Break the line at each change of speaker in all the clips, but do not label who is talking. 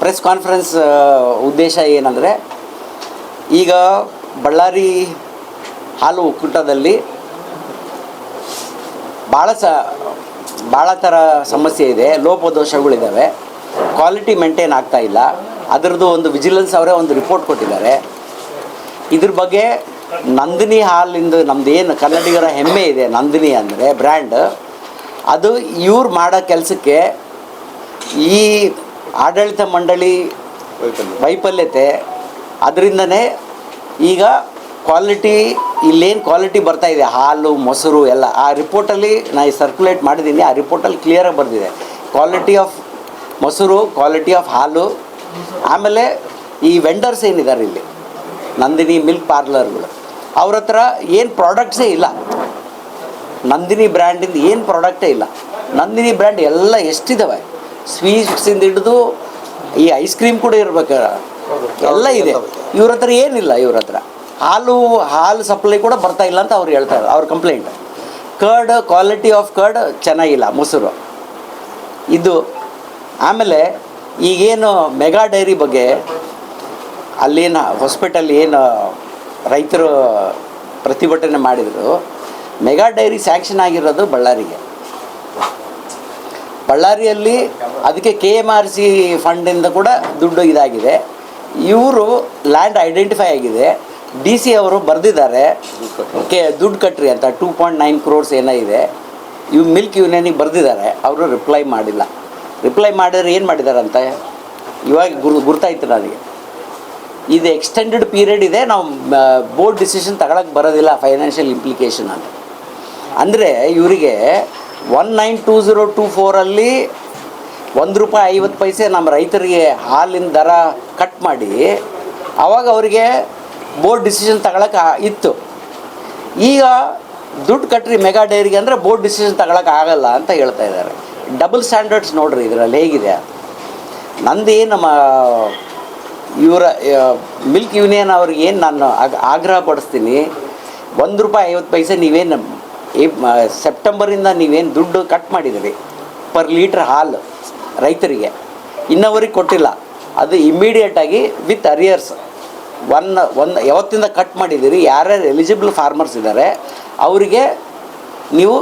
Press conference ಉದ್ದೇಶ ಏನಂದರೆ, ಈಗ ಬಳ್ಳಾರಿ ಹಾಲು ಒಕ್ಕೂಟದಲ್ಲಿ ಭಾಳ ಸ, ಭಾಳ ಥರ ಸಮಸ್ಯೆ ಇದೆ, ಲೋಪದೋಷಗಳಿದ್ದಾವೆ. ಕ್ವಾಲಿಟಿ ಮೇಂಟೈನ್ ಆಗ್ತಾ ಇಲ್ಲ. ಅದರದ್ದು ಒಂದು ವಿಜಿಲೆನ್ಸ್ ಅವರೇ ಒಂದು ರಿಪೋರ್ಟ್ ಕೊಟ್ಟಿದ್ದಾರೆ. ಇದ್ರ ಬಗ್ಗೆ ನಂದಿನಿ ಹಾಲಿಂದು ನಮ್ದು ಏನು ಕನ್ನಡಿಗರ ಹೆಮ್ಮೆ ಇದೆ, ನಂದಿನಿ ಅಂದರೆ ಬ್ರ್ಯಾಂಡ್ ಅದು ಇವ್ರು ಮಾಡೋ ಕೆಲಸಕ್ಕೆ ಈ ಆಡಳಿತ ಮಂಡಳಿ ವೈಫಲ್ಯತೆ ಅದರಿಂದನೇ ಈಗ ಕ್ವಾಲಿಟಿ ಇಲ್ಲೇನು ಕ್ವಾಲಿಟಿ ಬರ್ತಾ ಇದೆ. ಹಾಲು ಮೊಸರು ಎಲ್ಲ. ಆ ರಿಪೋರ್ಟಲ್ಲಿ ನಾನು ಸರ್ಕ್ಯುಲೇಟ್ ಮಾಡಿದ್ದೀನಿ. ಆ ರಿಪೋರ್ಟಲ್ಲಿ ಕ್ಲಿಯರಾಗಿ ಬರ್ತಿದೆ ಕ್ವಾಲಿಟಿ ಆಫ್ ಮೊಸರು ಕ್ವಾಲಿಟಿ ಆಫ್ ಹಾಲು. ಆಮೇಲೆ ಈ ವೆಂಡರ್ಸ್ ಏನಿದ್ದಾರೆ ಇಲ್ಲಿ? ನಂದಿನಿ ಮಿಲ್ಕ್ ಪಾರ್ಲರ್ಗಳು ಅವ್ರ ಹತ್ರ ಏನು ಪ್ರಾಡಕ್ಟ್ಸೇ ಇಲ್ಲ. ನಂದಿನಿ ಬ್ರ್ಯಾಂಡಿಂದ ಏನು ಪ್ರಾಡಕ್ಟೇ ಇಲ್ಲ. ನಂದಿನಿ ಬ್ರ್ಯಾಂಡ್ ಎಲ್ಲ ಎಷ್ಟಿದ್ದಾವೆ ಸ್ವೀಟ್ಸಿಂದ ಹಿಡಿದು ಈ ಐಸ್ ಕ್ರೀಮ್ ಕೂಡ ಇರ್ಬೇಕು. ಎಲ್ಲ ಇದೆ. ಇವ್ರ ಹತ್ರ ಏನಿಲ್ಲ, ಇವ್ರ ಹತ್ರ. ಹಾಲು ಹಾಲು ಸಪ್ಲೈ ಕೂಡ ಬರ್ತಾ ಇಲ್ಲ ಅಂತ ಅವ್ರು ಹೇಳ್ತಾರೆ ಅವ್ರ complaint curd quality of curd ಚೆನ್ನಾಗಿಲ್ಲ, ಮೊಸರು. ಇದು ಆಮೇಲೆ ಈಗೇನು ಮೆಗಾ ಡೈರಿ ಬಗ್ಗೆ ಅಲ್ಲೇನು ಹಾಸ್ಪಿಟಲ್ ಏನು ರೈತರು ಪ್ರತಿಭಟನೆ ಮಾಡಿದರು, ಮೆಗಾ ಡೈರಿ ಸ್ಯಾಂಕ್ಷನ್ ಆಗಿರೋದು ಬಳ್ಳಾರಿಗೆ. ಬಳ್ಳಾರಿಯಲ್ಲಿ ಅದಕ್ಕೆ ಕೆ ಎಂ ಆರ್ ಸಿ ಫಂಡಿಂದ ಕೂಡ ದುಡ್ಡು ಇದಾಗಿದೆ. ಇವರು ಲ್ಯಾಂಡ್ ಐಡೆಂಟಿಫೈ ಆಗಿದೆ. ಡಿ ಸಿ ಅವರು ಬರೆದಿದ್ದಾರೆ. ಕೆ, ದುಡ್ಡು ಕಟ್ರಿ ಅಂತ ಟೂ ಪಾಯಿಂಟ್ ನೈನ್ ಕ್ರೋರ್ಸ್ ಏನೋ ಇದೆ. ಇವು ಮಿಲ್ಕ್ ಯೂನಿಯನಿಗೆ ಬರೆದಿದ್ದಾರೆ. ಅವರು ರಿಪ್ಲೈ ಮಾಡಿಲ್ಲ. ರಿಪ್ಲೈ ಮಾಡಿದ್ರೆ ಏನು ಮಾಡಿದಾರಂತೆ ಇವಾಗ ಗುರು, ಗುರ್ತಾಯ್ತು ನನಗೆ. ಇದು ಎಕ್ಸ್ಟೆಂಡೆಡ್ ಪೀರಿಯಡ್ ಇದೆ. ನಾವು ಬೋರ್ಡ್ ಡಿಸಿಷನ್ ತಗೊಳಕ್ಕೆ ಬರೋದಿಲ್ಲ ಫೈನಾನ್ಷಿಯಲ್ ಇಂಪ್ಲಿಕೇಶನ್ ಅಂತ. ಅಂದರೆ ಇವರಿಗೆ one nine two zero two ಫೋರಲ್ಲಿ ಒಂದು ರೂಪಾಯಿ ಐವತ್ತು ಪೈಸೆ ನಮ್ಮ ರೈತರಿಗೆ ಹಾಲಿನ ದರ ಕಟ್ ಮಾಡಿ ಆವಾಗ ಅವರಿಗೆ ಬೋರ್ಡ್ ಡಿಸಿಷನ್ ತಗೊಳಕ್ಕೆ ಇತ್ತು. ಈಗ ದುಡ್ಡು ಕಟ್ಟ್ರಿ ಮೆಗಾ ಡೈರಿಗೆ ಅಂದರೆ ಬೋರ್ಡ್ ಡಿಸಿಷನ್ ತಗೊಳಕ್ಕೆ ಆಗಲ್ಲ ಅಂತ ಹೇಳ್ತಾ ಇದ್ದಾರೆ. ಡಬಲ್ ಸ್ಟ್ಯಾಂಡರ್ಡ್ಸ್ ನೋಡ್ರಿ ಇದರಲ್ಲಿ ಹೇಗಿದೆ. ನಂದು ನಮ್ಮ, ಇವರ ಮಿಲ್ಕ್ ಯೂನಿಯನ್ ಅವ್ರಿಗೆ ಏನು ನಾನು ಆಗ್- ಆಗ್ರಹ ಪಡಿಸ್ತೀನಿ ಒಂದು ರೂಪಾಯಿ ಐವತ್ತು ಪೈಸೆ ನೀವೇನು ಸೆಪ್ಟೆಂಬರಿಂದ ನೀವೇನು ದುಡ್ಡು ಕಟ್ ಮಾಡಿದಿರಿ ಪರ್ ಲೀಟ್ರ್ ಹಾಲು ರೈತರಿಗೆ. ಇನ್ನವರಿಗೆ ಕೊಟ್ಟಿಲ್ಲ. ಅದು ಇಮ್ಮಿಡಿಯೇಟಾಗಿ ವಿತ್ ಅರಿಯರ್ಸ್ ಒನ್ ಒಂದು ಯಾವತ್ತಿಂದ ಕಟ್ ಮಾಡಿದ್ದೀರಿ? ಯಾರ್ಯಾರು ಎಲಿಜಿಬಲ್ ಫಾರ್ಮರ್ಸ್ ಇದ್ದಾರೆ ಅವರಿಗೆ ನೀವು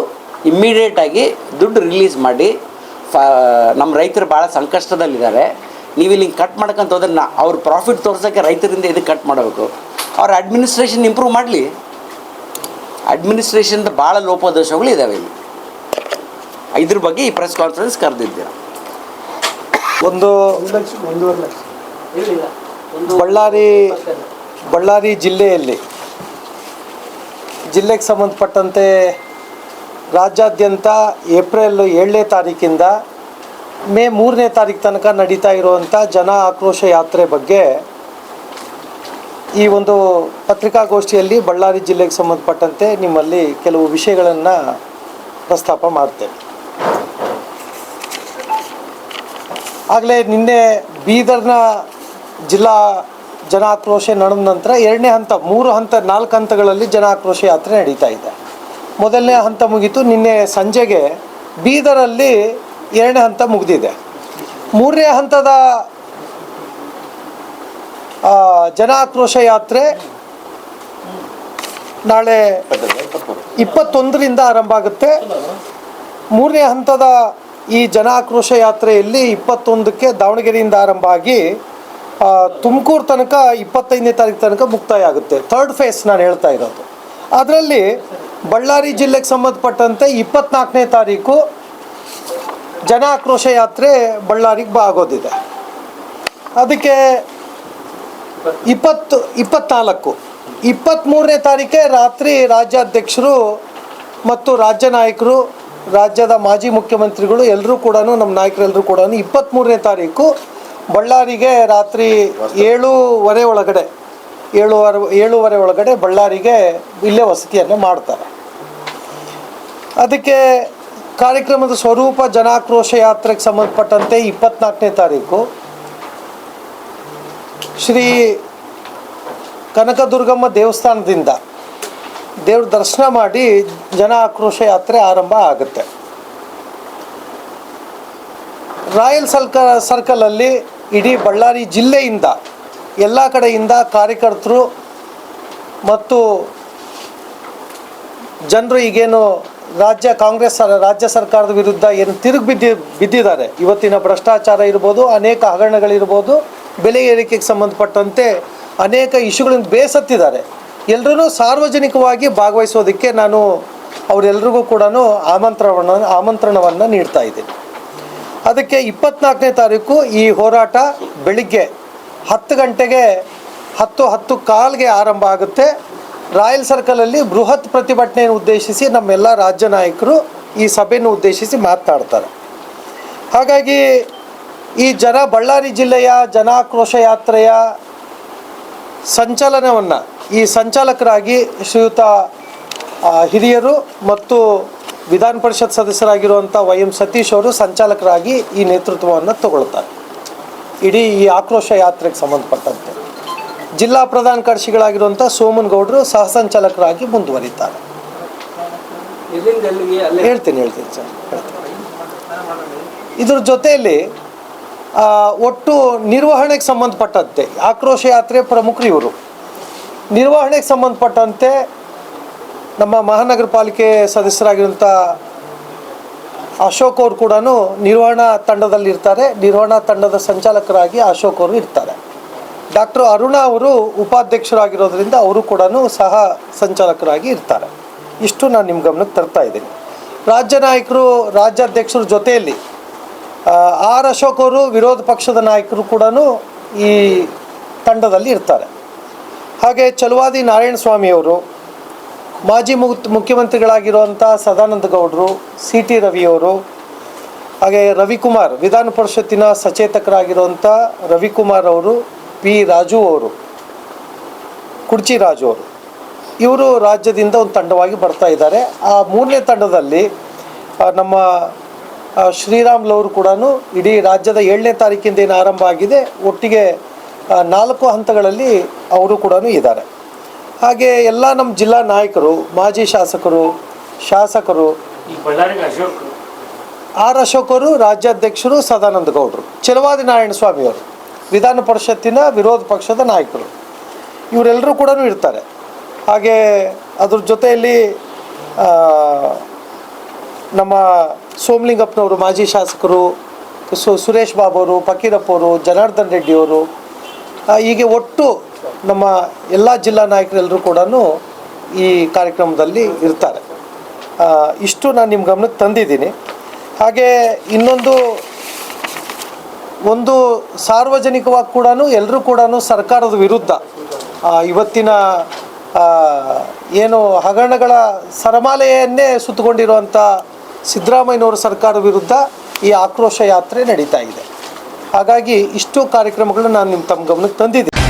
ಇಮ್ಮಿಡಿಯೇಟಾಗಿ ದುಡ್ಡು ರಿಲೀಸ್ ಮಾಡಿ ನಮ್ಮ ರೈತರು ಭಾಳ ಸಂಕಷ್ಟದಲ್ಲಿದ್ದಾರೆ. ನೀವು ಇಲ್ಲಿ ಕಟ್ ಮಾಡ್ಕೊಂತ ಹೋದ್ರೆ ನಾ, ಅವ್ರ ಪ್ರಾಫಿಟ್ ತೋರ್ಸೋಕ್ಕೆ ರೈತರಿಂದ ಇದಕ್ಕೆ ಕಟ್ ಮಾಡಬೇಕು. ಅವ್ರ ಅಡ್ಮಿನಿಸ್ಟ್ರೇಷನ್ ಇಂಪ್ರೂವ್ ಮಾಡಲಿ. ಅಡ್ಮಿನಿಸ್ಟ್ರೇಷನ್ದ ಭಾಳ ಲೋಪದೋಷಗಳು ಇದ್ದಾವೆ ಇಲ್ಲಿ. ಇದ್ರ ಬಗ್ಗೆ ಈ ಪ್ರೆಸ್ ಕಾನ್ಫರೆನ್ಸ್ ಕರೆದಿದ್ದೀರ.
ಒಂದು ಬಳ್ಳಾರಿ ಬಳ್ಳಾರಿ ಜಿಲ್ಲೆಯಲ್ಲಿ, ಜಿಲ್ಲೆಗೆ ಸಂಬಂಧಪಟ್ಟಂತೆ ರಾಜ್ಯಾದ್ಯಂತ ಏಪ್ರಿಲ್ ಏಳನೇ ತಾರೀಕಿಂದ ಮೇ ಮೂರನೇ ತಾರೀಕು ತನಕ ನಡೀತಾ ಇರುವಂಥ ಜನ ಆಕ್ರೋಶ ಯಾತ್ರೆ ಬಗ್ಗೆ ಈ ಒಂದು ಪತ್ರಿಕಾಗೋಷ್ಠಿಯಲ್ಲಿ ಬಳ್ಳಾರಿ ಜಿಲ್ಲೆಗೆ ಸಂಬಂಧಪಟ್ಟಂತೆ ನಿಮ್ಮಲ್ಲಿ ಕೆಲವು ವಿಷಯಗಳನ್ನು ಪ್ರಸ್ತಾಪ ಮಾಡ್ತೇವೆ ಆಗಲೇ ನಿನ್ನೆ ಬೀದರ್ನ ಜಿಲ್ಲಾ ಜನ ಆಕ್ರೋಶ ನಡೆದ ನಂತರ ಎರಡನೇ ಹಂತ, ಮೂರು ಹಂತ, ನಾಲ್ಕು ಹಂತಗಳಲ್ಲಿ ಜನ ಆಕ್ರೋಶ ಯಾತ್ರೆ ನಡೀತಾ ಇದೆ. ಮೊದಲನೇ ಹಂತ ಮುಗಿತು, ನಿನ್ನೆ ಸಂಜೆಗೆ ಬೀದರಲ್ಲಿ ಎರಡನೇ ಹಂತ ಮುಗಿದಿದೆ. ಮೂರನೇ ಹಂತದ ಆ, ಜನ ಆಕ್ರೋಶ ಯಾತ್ರೆ ನಾಳೆ ಇಪ್ಪತ್ತೊಂದರಿಂದ ಆರಂಭ ಆಗುತ್ತೆ. ಮೂರನೇ ಹಂತದ ಈ ಜನಾಕ್ರೋಶ ಯಾತ್ರೆಯಲ್ಲಿ ಇಪ್ಪತ್ತೊಂದಕ್ಕೆ ದಾವಣಗೆರೆಯಿಂದ ಆರಂಭ ಆಗಿ ತುಮಕೂರು ತನಕ ಇಪ್ಪತ್ತೈದನೇ ತಾರೀಕು ತನಕ ಮುಕ್ತಾಯ ಆಗುತ್ತೆ. ಥರ್ಡ್ ಫೇಸ್ ನಾನು ಹೇಳ್ತಾ ಇರೋದು. ಅದರಲ್ಲಿ ಬಳ್ಳಾರಿ ಜಿಲ್ಲೆಗೆ ಸಂಬಂಧಪಟ್ಟಂತೆ ಇಪ್ಪತ್ನಾಲ್ಕನೇ ತಾರೀಕು ಜನಾಕ್ರೋಶ ಯಾತ್ರೆ ಬಳ್ಳಾರಿಗೆ ಬಾ ಆಗೋದಿದೆ. ಅದಕ್ಕೆ ಇಪ್ಪತ್ತು, ಇಪ್ಪತ್ನಾಲ್ಕು. ಇಪ್ಪತ್ತ್ಮೂರನೇ ತಾರೀಕೆ ರಾತ್ರಿ ರಾಜ್ಯಾಧ್ಯಕ್ಷರು ಮತ್ತು ರಾಜ್ಯ ನಾಯಕರು, ರಾಜ್ಯದ ಮಾಜಿ ಮುಖ್ಯಮಂತ್ರಿಗಳು ಎಲ್ಲರೂ ಕೂಡ ನಮ್ಮ ನಾಯಕರೆಲ್ಲರೂ ಕೂಡ ಇಪ್ಪತ್ತ್ಮೂರನೇ ತಾರೀಕು ಬಳ್ಳಾರಿಗೆ ರಾತ್ರಿ ಏಳೂವರೆ ಒಳಗಡೆ, ಏಳುವರೆ ಏಳುವರೆ ಒಳಗಡೆ ಬಳ್ಳಾರಿಗೆ ಇಲ್ಲೇ ವಸತಿಯನ್ನು ಮಾಡ್ತಾರೆ. ಅದಕ್ಕೆ ಕಾರ್ಯಕ್ರಮದ ಸ್ವರೂಪ ಜನಾಕ್ರೋಶ ಯಾತ್ರೆಗೆ ಸಂಬಂಧಪಟ್ಟಂತೆ ಇಪ್ಪತ್ನಾಲ್ಕನೇ ತಾರೀಕು ಶ್ರೀ ಕನಕದುರ್ಗಮ್ಮ ದೇವಸ್ಥಾನದಿಂದ ದೇವ್ರ ದರ್ಶನ ಮಾಡಿ ಜನ ಆಕ್ರೋಶ ಯಾತ್ರೆ ಆರಂಭ ಆಗುತ್ತೆ. ರಾಯಲ್ ಸರ್ಕ, ಸರ್ಕಲಲ್ಲಿ ಇಡೀ ಬಳ್ಳಾರಿ ಜಿಲ್ಲೆಯಿಂದ ಎಲ್ಲ ಕಡೆಯಿಂದ ಕಾರ್ಯಕರ್ತರು ಮತ್ತು ಜನರು ಈಗೇನು ರಾಜ್ಯ ಕಾಂಗ್ರೆಸ್ ರಾಜ್ಯ ಸರ್ಕಾರದ ವಿರುದ್ಧ ಏನು ತಿರುಗಿ ಬಿದ್ದಿ, ಬಿದ್ದಿದ್ದಾರೆ. ಇವತ್ತಿನ ಭ್ರಷ್ಟಾಚಾರ ಇರ್ಬೋದು, ಅನೇಕ ಹಗರಣಗಳಿರ್ಬೋದು ಬೆಲೆ ಏರಿಕೆಗೆ ಸಂಬಂಧಪಟ್ಟಂತೆ ಅನೇಕ ಇಶ್ಯೂಗಳಿಂದ ಬೇಸತ್ತಿದ್ದಾರೆ. ಎಲ್ಲರೂ ಸಾರ್ವಜನಿಕವಾಗಿ ಭಾಗವಹಿಸೋದಕ್ಕೆ ನಾನು ಅವರೆಲ್ಲರಿಗೂ ಕೂಡ ಆಮಂತ್ರಣವನ್ನು ಆಮಂತ್ರಣವನ್ನು ನೀಡ್ತಾ ಇದ್ದೀನಿ. ಅದಕ್ಕೆ ಇಪ್ಪತ್ನಾಲ್ಕನೇ ತಾರೀಕು ಈ ಹೋರಾಟ ಬೆಳಿಗ್ಗೆ ಹತ್ತು ಗಂಟೆಗೆ ಹತ್ತು ಹತ್ತು ಕಾಲ್ಗೆ ಆರಂಭ ಆಗುತ್ತೆ. ರಾಯಲ್ ಸರ್ಕಲಲ್ಲಿ ಬೃಹತ್ ಪ್ರತಿಭಟನೆಯನ್ನು ಉದ್ದೇಶಿಸಿ ನಮ್ಮೆಲ್ಲ ರಾಜ್ಯ ನಾಯಕರು ಈ ಸಭೆಯನ್ನು ಉದ್ದೇಶಿಸಿ ಮಾತನಾಡ್ತಾರೆ. ಹಾಗಾಗಿ ಈ ಜನ ಬಳ್ಳಾರಿ ಜಿಲ್ಲೆಯ ಜನಾಕ್ರೋಶ ಯಾತ್ರೆಯ ಸಂಚಲನವನ್ನು ಈ ಸಂಚಾಲಕರಾಗಿ ಶ್ರೀಯುತ ಹಿರಿಯರು ಮತ್ತು ವಿಧಾನ ಪರಿಷತ್ ಸದಸ್ಯರಾಗಿರುವಂಥ ವೈ ಎಂ ಸತೀಶ್ ಅವರು ಸಂಚಾಲಕರಾಗಿ ಈ ನೇತೃತ್ವವನ್ನು ತಗೊಳ್ತಾರೆ. ಇಡೀ ಈ ಆಕ್ರೋಶ ಯಾತ್ರೆಗೆ ಸಂಬಂಧಪಟ್ಟಂತೆ. ಜಿಲ್ಲಾ ಪ್ರಧಾನ ಕಾರ್ಯದರ್ಶಿಗಳಾಗಿರುವಂಥ ಸೋಮನ್ ಗೌಡರು ಸಹ ಸಂಚಾಲಕರಾಗಿ ಮುಂದುವರಿತಾರೆ ಹೇಳ್ತೀನಿ ಹೇಳ್ತೀನಿ ಸರ್. ಹೇಳ್ತೀನಿ. ಇದ್ರ ಜೊತೆಯಲ್ಲಿ ಒಟ್ಟು ನಿರ್ವಹಣೆಗೆ ಸಂಬಂಧಪಟ್ಟಂತೆ ಆಕ್ರೋಶ ಯಾತ್ರೆ ಪ್ರಮುಖರು ಇವರು. ನಿರ್ವಹಣೆಗೆ ಸಂಬಂಧಪಟ್ಟಂತೆ ನಮ್ಮ ಮಹಾನಗರ ಪಾಲಿಕೆ ಸದಸ್ಯರಾಗಿರುವಂಥ ಅಶೋಕ್ ಅವರು ಕೂಡ ನಿರ್ವಹಣಾ ತಂಡದಲ್ಲಿ ಇರ್ತಾರೆ. ನಿರ್ವಹಣಾ ತಂಡದ ಸಂಚಾಲಕರಾಗಿ ಅಶೋಕ್ ಅವರು ಇರ್ತಾರೆ. ಡಾಕ್ಟರ್ ಅರುಣ ಅವರು ಉಪಾಧ್ಯಕ್ಷರಾಗಿರೋದ್ರಿಂದ ಅವರು ಕೂಡ ಸಹ ಸಂಚಾಲಕರಾಗಿ ಇರ್ತಾರೆ. ಇಷ್ಟು ನಾನು ನಿಮ್ಮ ಗಮನಕ್ಕೆ ತರ್ತಾ ಇದ್ದೀನಿ. ರಾಜ್ಯ ನಾಯಕರು, ರಾಜ್ಯಾಧ್ಯಕ್ಷರ ಜೊತೆಯಲ್ಲಿ ಆರ್ ಅಶೋಕ್ ಅವರು ವಿರೋಧ ಪಕ್ಷದ ನಾಯಕರು ಕೂಡ ಈ ತಂಡದಲ್ಲಿ ಇರ್ತಾರೆ. ಹಾಗೆ ಚಲುವಾದಿ ನಾರಾಯಣ ಸ್ವಾಮಿಯವರು ಮಾಜಿ ಮುಖ್ಯಮಂತ್ರಿಗಳಾಗಿರುವಂಥ ಸದಾನಂದ ಗೌಡರು ಸಿ ಟಿ ರವಿಯವರು ಹಾಗೆ ರವಿಕುಮಾರ್, ವಿಧಾನ ಪರಿಷತ್ತಿನ ಸಚೇತಕರಾಗಿರುವಂಥ ರವಿಕುಮಾರ್ ಅವರು, ಪಿ ರಾಜು ಅವರು, ಕುಡ್ಚಿ ರಾಜು ಅವರು, ಇವರು ರಾಜ್ಯದಿಂದ ಒಂದು ತಂಡವಾಗಿ ಬರ್ತಾ ಇದ್ದಾರೆ. ಆ ಮೂರನೇ ತಂಡದಲ್ಲಿ ನಮ್ಮ ಆ, ಶ್ರೀರಾಮ್ ಲವರು ಕೂಡ ಇಡೀ ರಾಜ್ಯದ ಏಳನೇ ತಾರೀಕಿಂದ ಏನು ಆರಂಭ ಆಗಿದೆ ಒಟ್ಟಿಗೆ ನಾಲ್ಕು ಹಂತಗಳಲ್ಲಿ ಅವರು ಕೂಡ ಇದ್ದಾರೆ. ಹಾಗೆ ಎಲ್ಲ ನಮ್ಮ ಜಿಲ್ಲಾ ನಾಯಕರು ಮಾಜಿ ಶಾಸಕರು ಶಾಸಕರು ಆರ್ ಅಶೋಕರು ಅವರು ರಾಜ್ಯಾಧ್ಯಕ್ಷರು ಸದಾನಂದ ಗೌಡರು ಚಲವಾದಿ ನಾರಾಯಣ ಸ್ವಾಮಿಯವರು ವಿಧಾನ ಪರಿಷತ್ತಿನ ವಿರೋಧ ಪಕ್ಷದ ನಾಯಕರು ಇವರೆಲ್ಲರೂ ಕೂಡ ಇರ್ತಾರೆ. ಹಾಗೆ ಅದ್ರ ಜೊತೆಯಲ್ಲಿ ನಮ್ಮ ಸೋಮಲಿಂಗಪ್ಪನವರು, ಮಾಜಿ ಶಾಸಕರು, ಸು, ಸುರೇಶ್ ಬಾಬು ಅವರು ಫಕೀರಪ್ಪ ಅವರು ಜನಾರ್ದನ್ ರೆಡ್ಡಿ ಅವರು ಹೀಗೆ ಒಟ್ಟು ನಮ್ಮ ಎಲ್ಲ ಜಿಲ್ಲಾ ನಾಯಕರೆಲ್ಲರೂ ಕೂಡ ಈ ಕಾರ್ಯಕ್ರಮದಲ್ಲಿ ಇರ್ತಾರೆ. ಇಷ್ಟು ನಾನು ನಿಮ್ಮ ಗಮನಕ್ಕೆ ತಂದಿದ್ದೀನಿ. ಹಾಗೆ ಇನ್ನೊಂದು, ಒಂದು ಸಾರ್ವಜನಿಕವಾಗಿ ಕೂಡ ಎಲ್ಲರೂ ಕೂಡ ಸರ್ಕಾರದ ವಿರುದ್ಧ ಇವತ್ತಿನ ಏನು ಹಗರಣಗಳ ಸರಮಾಲೆಯನ್ನೇ ಸುತ್ತಕೊಂಡಿರುವಂಥ ಸಿದ್ದರಾಮಯ್ಯನವರ ಸರ್ಕಾರ ವಿರುದ್ಧ ಈ ಆಕ್ರೋಶ ಯಾತ್ರೆ ನಡೀತಾ ಇದೆ. ಹಾಗಾಗಿ ಇಷ್ಟು ಕಾರ್ಯಕ್ರಮಗಳು ನಾನು ನಿಮ್ಮ ತಮ್ಮ ಗಮನಕ್ಕೆ ತಂದಿದ್ದೀನಿ.